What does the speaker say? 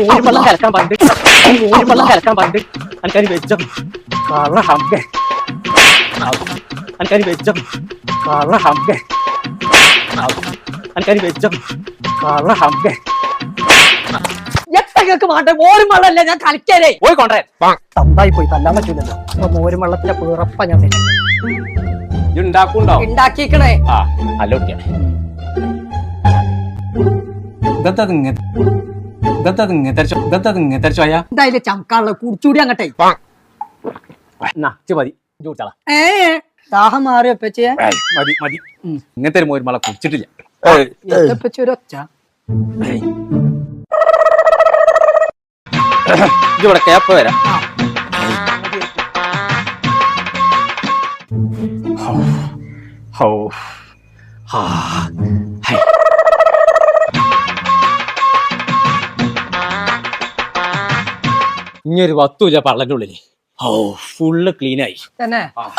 മോര് വെള്ളം കലക്കാൻ മോര് വെള്ളം കലക്കാൻ പറഞ്ഞിട്ട് എനിക്കതിന് വെച്ചോ. കള്ള ഹംബെ എനിക്കതിന് വെച്ചോ. കള്ള ഹംബെ എനിക്കതിന് വെച്ചോ. കള്ള ഹംബെ എത്രയൊക്കെ വേണ്ട മോരും വെള്ളമല്ല ഞാൻ കളിക്കാനേ പോയി കൊണ്ടേ. തമ്പായി പോയി തല്ലാൻ പറ്റൂലല്ലോ. അപ്പൊ മോരും വെള്ളത്തിന്റെ പിറപ്പ ഞാൻ. ഉണ്ടാക്കുണ്ടോ ഉണ്ടാക്കിക്കണേ. ആ നല്ല കുട്ടിയാണ് ഇതെന്താ എന്തായാലും ചമക്കാനുള്ള കുടിച്ചൂടി അങ്ങട്ടെ. മതി ഏ ദാഹം മാറി വെപ്പച്ചേ മതി മതി. ഇങ്ങനത്തെ ഒരു മോരുമള കുടിച്ചിട്ടില്ല. ഒരു ഒച്ച. ഇവിടെ കേപ്പ് വരാം ഹൗ ഹാ. ഹൈ ഇനിയൊരു വത്തൂല പള്ളന്റെ ഉള്ളിൽ. ഓ ഫുള്ള് ക്ലീനായി ആയി. തന്നെ? ആ.